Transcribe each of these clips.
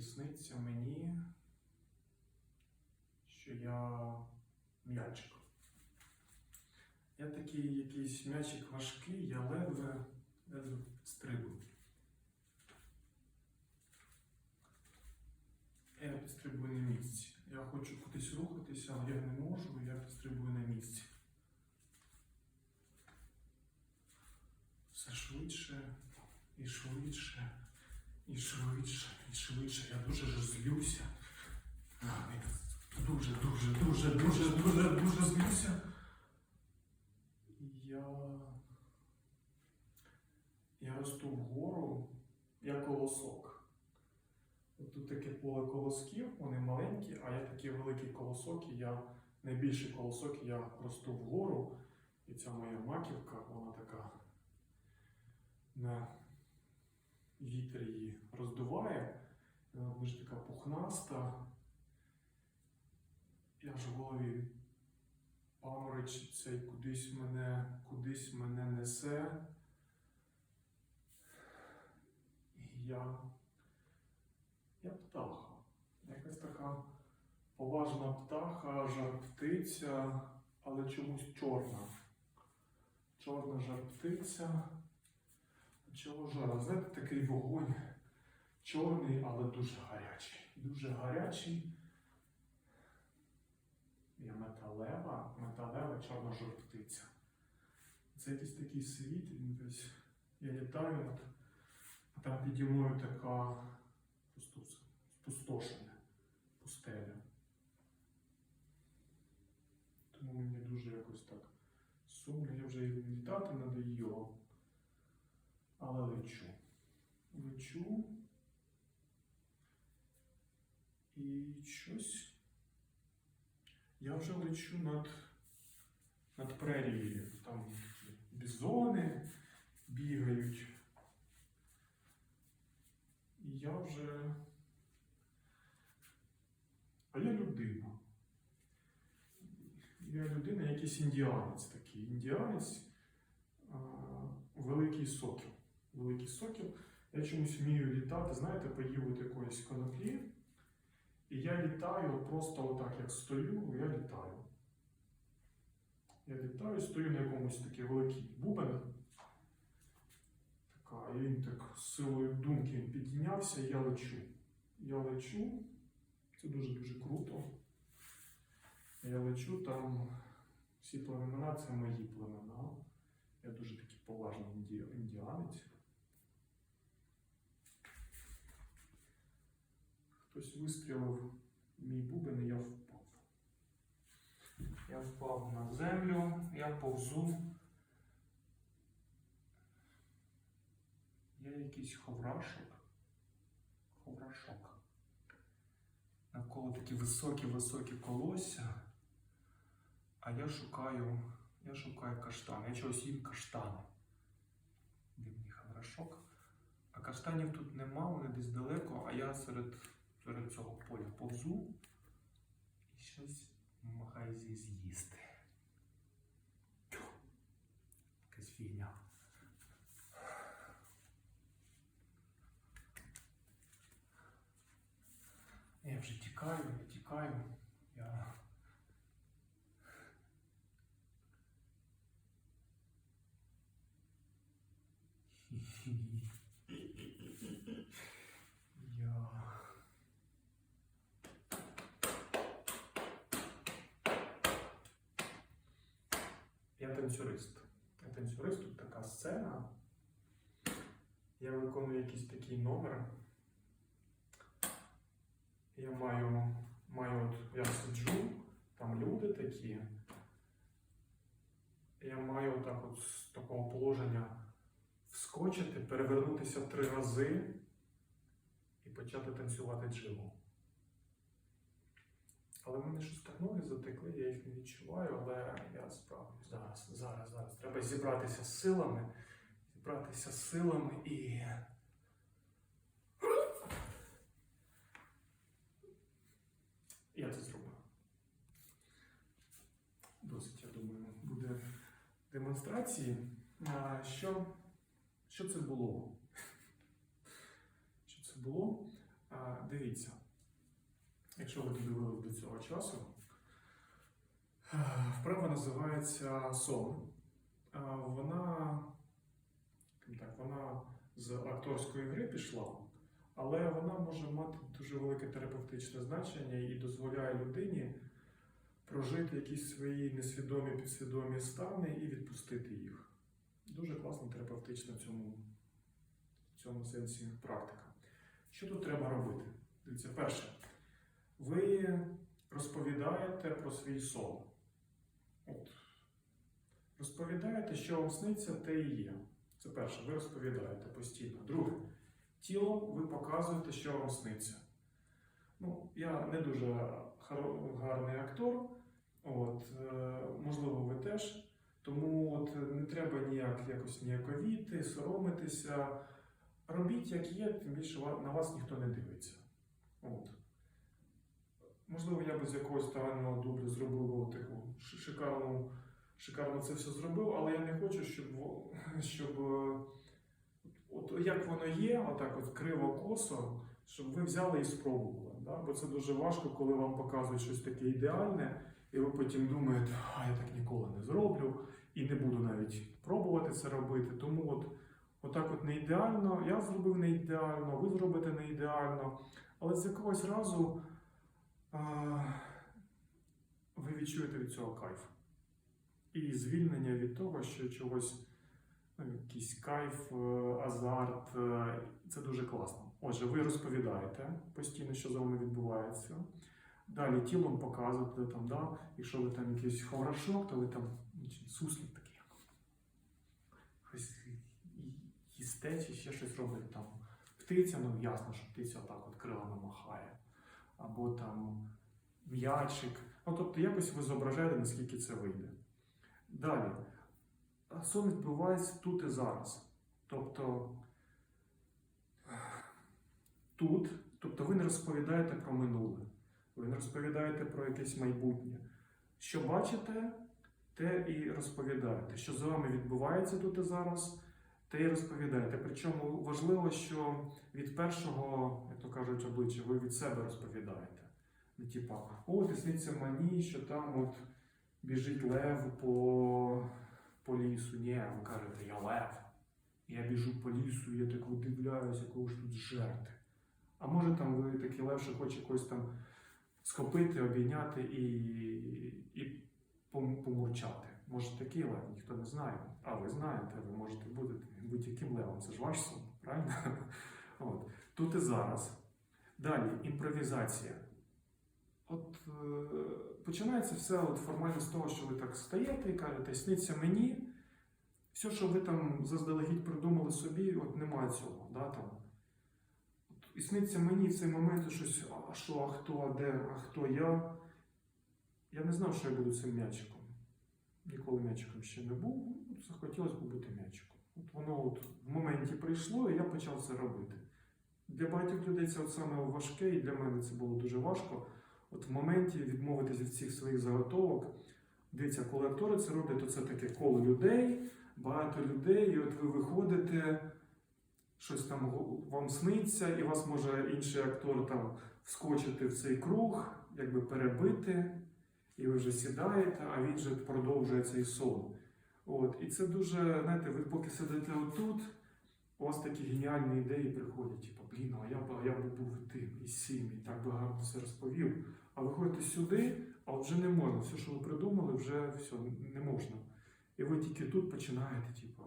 І сниться мені, що я м'ячик. Я такий якийсь м'ячик важкий, я ледве, ледве стрибую. Я підстрибую на місці. Я хочу кудись рухатися, але я не можу, я підстрибую на місці. Все швидше і швидше, і швидше, і швидше. Я дуже розлюся. А, я Дуже, дуже, дуже, дуже, дуже, дуже злюся. Я. Я росту вгору, як колосок. Тут таке поле колосків, вони маленькі, а я великий колосок, і я найбільший колосок, я росту вгору. І ця моя маківка, вона така на вітер її роздуває. Вона дуже така пухнаста. Я ж в голові паморочиться і кудись мене, кудись мене несе. І я. Я птаха. Якась така поважна птаха, жар птиця, але чомусь чорна. Чорна жар птиця. Чого жара? Знаєте, такий вогонь чорний, але дуже гарячий. Дуже гарячий. Я металева, металева чорна жар птиця. Це якийсь такий світ, він десь. Я літаю а там піді мною така просто спустошення, пустеля. Тому мені дуже якось так сумно. Я вже і літати надоїло. Але лечу. Лечу. І щось. Я вже лечу над, над прерією. Там бізони бігають. І я вже. А я людина. Я людина, якийсь індіанець такий. Індіанець великий сокіл. Великий сокіл. Я чомусь вмію літати, знаєте, поїв от якоїсь коноплі. І я літаю просто отак, як стою, я літаю. Я літаю, стою на якомусь такий великий бубен. Така, і він так з силою думки підійнявся, і я лечу. Я лечу. Це дуже-дуже круто. Я лечу там всі племена це мої племена. Я дуже такий поважний індіанець. Хтось вистрілив мій бубен і я впав. Я впав на землю, я повзу. Я якийсь ховрашок. Ховрашок. Навколо такі високі-високі колосся. А я шукаю, я шукаю каштан. Я чогось їм каштани. Дивний хаврашок. А каштанів тут нема, вони десь далеко, а я серед, серед цього поля повзу і щось намагаюся з'їсти. Якась фігня. Я вже тікаю, я тікаю. Я... Я танцюрист. Я танцюрист, тут така сцена. Я виконую якийсь такий номер. Я маю, маю от я сиджу, там люди такі. Я маю так от з такого положення вскочити, перевернутися три рази і почати танцювати джигу. Але мене щось так ноги затекли, я їх не відчуваю, але я справлюсь. Зараз, зараз, зараз. Треба зібратися з силами, зібратися з силами і. Я це зроблю. Досить, я думаю, буде демонстрації. А, Що, що це було? Що це було? А, дивіться, якщо ви додивились до цього часу, е, вправа називається сон. Вона, так, вона з акторської гри пішла, але вона може мати дуже велике терапевтичне значення і дозволяє людині прожити якісь свої несвідомі підсвідомі стани і відпустити їх. Дуже класна терапевтична в цьому, в цьому сенсі практика. Що тут треба робити? Дивіться, перше, ви розповідаєте про свій сон. От. Розповідаєте, що вам сниться, те і є. Це перше, ви розповідаєте постійно. Друге, тілом ви показуєте, що вам сниться. Ну, я не дуже гарний актор, от, е, можливо, ви теж. Тому от не треба ніяк якось ніяковіти, соромитися. Робіть, як є, тим більше на вас ніхто не дивиться. От. Можливо, я би з якогось талантного дублю зробив таку шикарну, шикарно це все зробив, але я не хочу, щоб, щоб е, от як воно є, отак от криво косо, щоб ви взяли і спробували. Да? Бо це дуже важко, коли вам показують щось таке ідеальне, і ви потім думаєте, а я так ніколи не зроблю, і не буду навіть пробувати це робити. Тому от, отак от не ідеально, я зробив не ідеально, ви зробите не ідеально. Але з якогось разу ви відчуєте від цього кайф. І звільнення від того, що чогось, ну, якийсь кайф, е, азарт, е, це дуже класно. Отже, ви розповідаєте постійно, що з вами відбувається. Далі тілом показуєте, там, да, якщо ви там якийсь хворошок, то ви там чи суслик такий. Щось їсте чи ще щось робите там. Птиця, ну ясно, що птиця отак от крилами махає. Або там м'ячик. Ну, тобто якось ви зображаєте, наскільки це вийде. Далі. Сон відбувається тут і зараз. Тобто тут, тобто ви не розповідаєте про минуле, ви не розповідаєте про якесь майбутнє. Що бачите, те і розповідаєте. Що з вами відбувається тут і зараз, те і розповідаєте. Причому важливо, що від першого, як то кажуть, обличчя, ви від себе розповідаєте. Не типа, о, ти мені, що там от біжить лев по, по лісу. Ні, ви кажете, я лев. Я біжу по лісу, я так видивляюся, якого ж тут жерти. А може там ви такий лев, що хоче когось там схопити, обійняти і, і пом- помурчати. Може такий ніхто не знає. А ви знаєте, ви можете бути будь-яким левом. Це ж ваш сон, правильно? От. Тут і зараз. Далі імпровізація. От е, починається все от формально з того, що ви так стаєте і кажете, сниться мені. Все, що ви там заздалегідь придумали собі, от немає цього. Да, там. От, і сниться мені в цей момент щось, а що, а хто, а де, а хто я. Я не знав, що я буду цим м'ячиком. Ніколи м'ячиком ще не був. Захотілося б бути м'ячиком. От воно от в моменті прийшло, і я почав це робити. Для багатьох людей це от саме важке, і для мене це було дуже важко. От в моменті відмовитися від всіх своїх заготовок. Дивіться, коли актори це роблять, то це таке коло людей, багато людей, і от ви виходите, щось там вам сниться, і вас може інший актор там вскочити в цей круг, якби перебити, і ви вже сідаєте, а він же продовжує цей сон. От, і це дуже, знаєте, ви поки сидите отут, у вас такі геніальні ідеї приходять, типу, блін, а я б, я б був тим, і сім, і так би гарно все розповів. А ви ходите сюди, а вже не можна. Все, що ви придумали, вже все, не можна. І ви тільки тут починаєте, типу,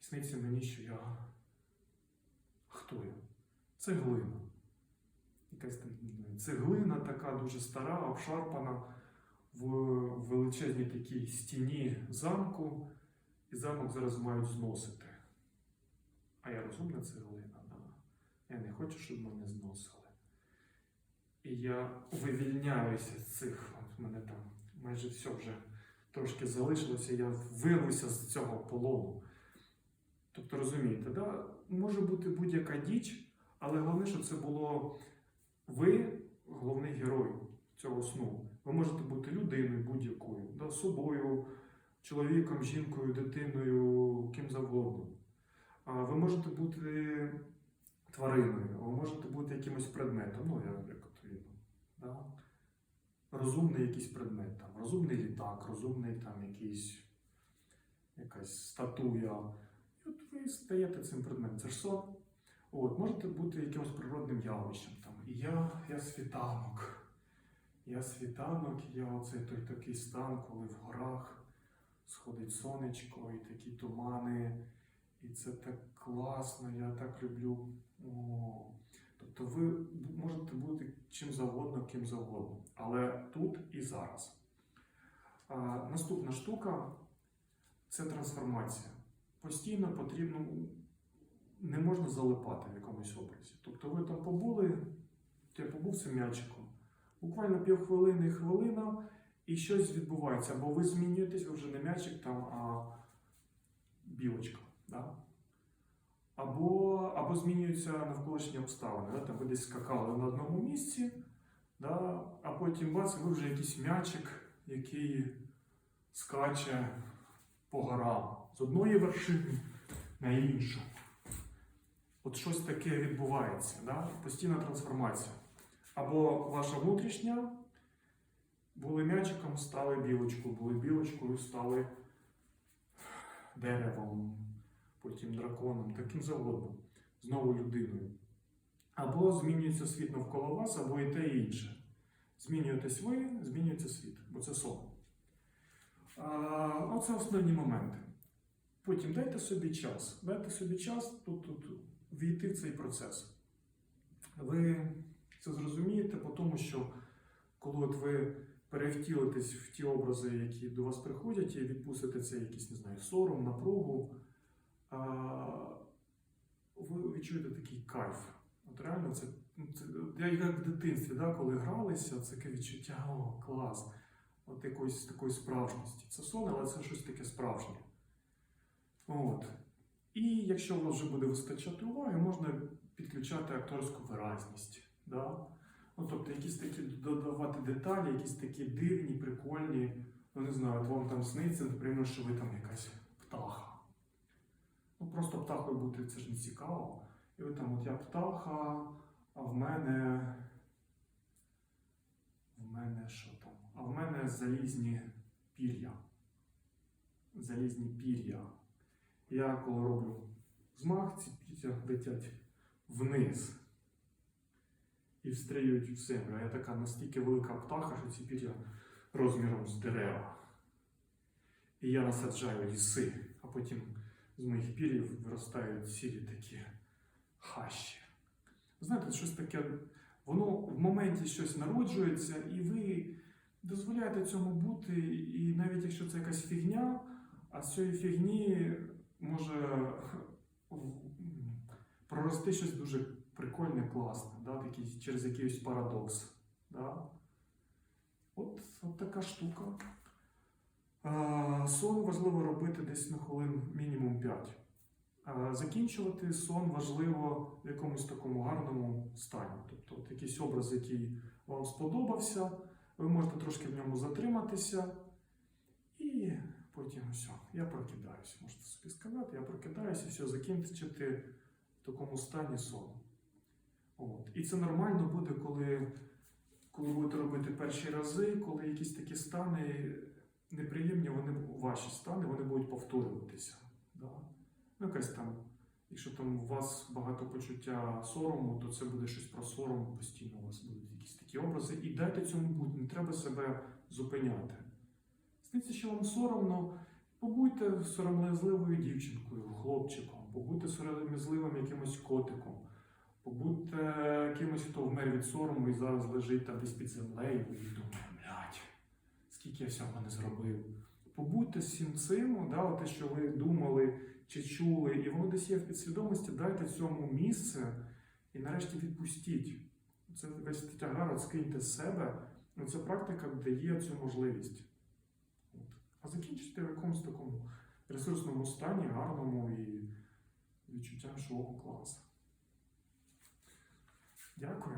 і сниться мені, що я. Хто я? Це глина. Якась там м, цеглина така дуже стара, обшарпана в величезній такій стіні замку, і замок зараз мають зносити. А я розумна цеглина, да. Я не хочу, щоб мене зносили. І я вивільняюся з цих, от мене там майже все вже трошки залишилося, я вирвуся з цього полону. Тобто, розумієте, да? може бути будь-яка діч, але головне, щоб це було ви, головний герой цього сну. Ви можете бути людиною будь-якою, да? собою, чоловіком, жінкою, дитиною, ким завгодно. А ви можете бути твариною, ви можете бути якимось предметом, ну, як от да? розумний якийсь предмет, там, розумний літак, розумний там якийсь якась статуя. І от ви стаєте цим предметом. Це ж сон. От, можете бути якимось природним явищем. Там. І я, я світанок. Я світанок, я оцей той такий стан, коли в горах сходить сонечко і такі тумани. І це так класно, я так люблю. О. Тобто ви можете бути чим завгодно, ким завгодно. Але тут і зараз. А, наступна штука це трансформація. Постійно потрібно, не можна залипати в якомусь образі. Тобто ви там побули, я побув цим м'ячиком, буквально півхвилини, хвилина, і щось відбувається. Або ви змінюєтесь, ви вже не м'ячик там, а білочка. Да? Або, або змінюються навколишні обставини. Да? Там ви десь скакали на одному місці, да? а потім бац, ви вже якийсь м'ячик, який скаче по горам з одної вершини на іншу. От щось таке відбувається, да? постійна трансформація. Або ваша внутрішня, були м'ячиком, стали білочкою, були білочкою, стали деревом, потім драконом, таким завгодно, знову людиною. Або змінюється світ навколо вас, або і те, і інше. Змінюєтесь ви, змінюється світ, бо це сон. А, Оце основні моменти. Потім дайте собі час. Дайте собі час тут, тут війти в цей процес. Ви це зрозумієте, по тому що коли от ви перевтілитесь в ті образи, які до вас приходять, і відпустите цей якийсь, не знаю, сором, напругу, ви відчуєте такий кайф. От реально, це, це як в дитинстві, да, коли гралися, це таке відчуття, о, клас от якоїсь такої справжності. Це сон, але це щось таке справжнє. От. І якщо у вас вже буде вистачати уваги, можна підключати акторську виразність. Да? Ну, тобто якісь такі додавати деталі, якісь такі дивні, прикольні. Ну, не знаю, от вам там сниться, наприклад, що ви там якась птаха. Ну, просто птахою бути це ж не цікаво. І ви там, от я птаха, а в мене. В мене що там? А в мене залізні пір'я. Залізні пір'я. Я коли роблю змах, ці пір'я летять вниз і встріють в землю. А я така настільки велика птаха, що ці пір'я розміром з дерева. І я насаджаю ліси, а потім з моїх пір'їв виростають цілі такі хащі. Знаєте, щось таке, воно в моменті щось народжується, і ви дозволяєте цьому бути, і навіть якщо це якась фігня, а з цієї фігні може прорости щось дуже прикольне, класне, да, такий, через якийсь парадокс. Да? От, от така штука. Сон важливо робити десь на хвилин мінімум 5. А, закінчувати сон важливо в якомусь такому гарному стані. Тобто от якийсь образ, який вам сподобався, ви можете трошки в ньому затриматися, і потім все, я прокидаюся. Можете собі сказати, я прокидаюся, все, закінчити в такому стані сон. От. І це нормально буде, коли, коли будете робити перші рази, коли якісь такі стани неприємні, вони ваші стани, вони будуть повторюватися. Да? Ну, якась там, якщо там у вас багато почуття сорому, то це буде щось про сором, постійно у вас будуть якісь такі образи. І дайте цьому бути, не треба себе зупиняти. Сниться, що вам соромно, побудьте сором'язливою дівчинкою, хлопчиком, побудьте сором'язливим якимось котиком, побудьте кимось, хто вмер від сорому і зараз лежить там десь під землею і думає, блядь, скільки я всього не зробив. Побудьте всім цим, да, те, що ви думали чи чули, і воно десь є в підсвідомості, дайте цьому місце і нарешті відпустіть. Це весь тягар от скиньте з себе. Ну, Ця практика дає цю можливість. От. А закінчити в якомусь такому ресурсному стані, гарному і відчуттям, що клас. Дякую.